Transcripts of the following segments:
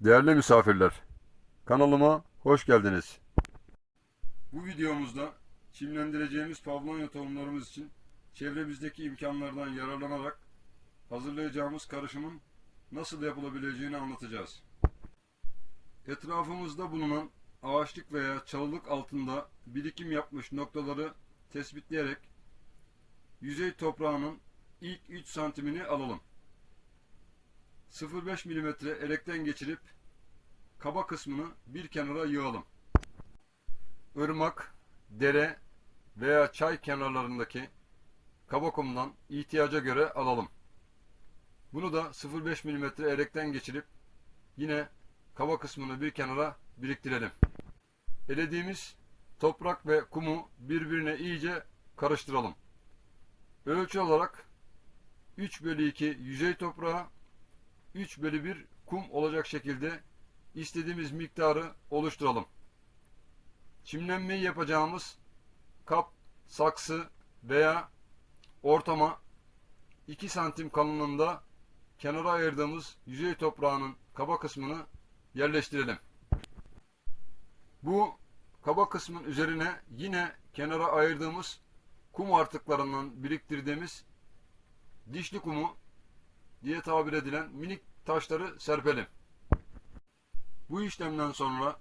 Değerli misafirler, kanalıma hoş geldiniz. Bu videomuzda çimlendireceğimiz pavlonya tohumlarımız için çevremizdeki imkanlardan yararlanarak hazırlayacağımız karışımın nasıl yapılabileceğini anlatacağız. Etrafımızda bulunan ağaçlık veya çalılık altında birikim yapmış noktaları tespitleyerek yüzey toprağının ilk 3 santimini alalım. 0,5 mm elekten geçirip kaba kısmını bir kenara yığalım. Irmak, dere veya çay kenarlarındaki kaba kumdan ihtiyaca göre alalım. Bunu da 0,5 mm elekten geçirip yine kaba kısmını bir kenara biriktirelim. Elediğimiz toprak ve kumu birbirine iyice karıştıralım. Ölçü olarak 3 bölü 2 yüzey toprağı 3 bölü 1 kum olacak şekilde istediğimiz miktarı oluşturalım. Çimlenmeyi yapacağımız kap, saksı veya ortama 2 santim kalınlığında kenara ayırdığımız yüzey toprağının kaba kısmını yerleştirelim. Bu kaba kısmın üzerine yine kenara ayırdığımız kum artıklarından biriktirdiğimiz dişli kumu diye tabir edilen minik taşları serpelim. Bu işlemden sonra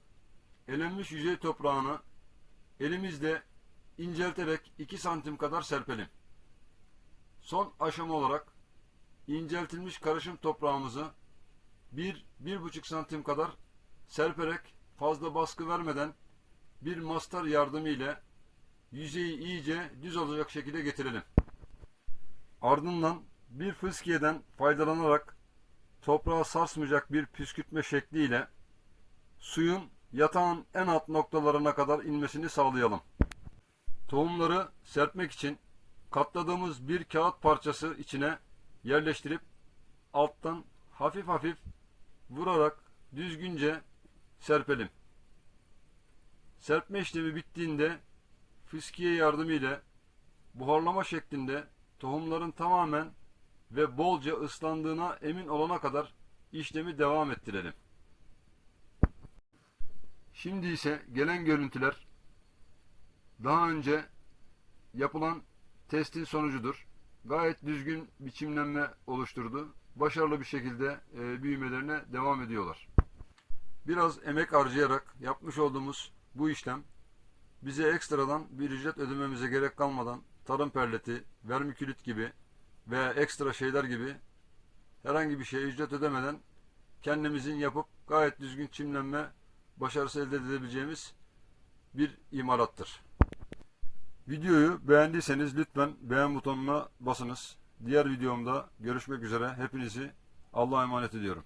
elenmiş yüzey toprağını elimizle incelterek 2 santim kadar serpelim. Son aşama olarak inceltilmiş karışım toprağımızı 1-1,5 santim kadar serperek fazla baskı vermeden bir mastar yardımı ile yüzeyi iyice düz olacak şekilde getirelim. Ardından bir fıskiyeden faydalanarak toprağı sarsmayacak bir püskürtme şekliyle suyun yatağın en alt noktalarına kadar inmesini sağlayalım. Tohumları serpmek için katladığımız bir kağıt parçası içine yerleştirip alttan hafif hafif vurarak düzgünce serpelim. Serpme işlemi bittiğinde fıskiye yardımıyla buharlama şeklinde tohumların tamamen ve bolca ıslandığına emin olana kadar işlemi devam ettirelim. Şimdi ise gelen görüntüler daha önce yapılan testin sonucudur. Gayet düzgün biçimlenme oluşturdu. Başarılı bir şekilde e, büyümelerine devam ediyorlar. Biraz emek harcayarak yapmış olduğumuz bu işlem bize ekstradan bir ücret ödememize gerek kalmadan tarım perleti, vermikülit gibi veya ekstra şeyler gibi herhangi bir şeye ücret ödemeden kendimizin yapıp gayet düzgün çimlenme başarısı elde edebileceğimiz bir imarattır. Videoyu beğendiyseniz lütfen beğen butonuna basınız. Diğer videomda görüşmek üzere. Hepinizi Allah'a emanet ediyorum.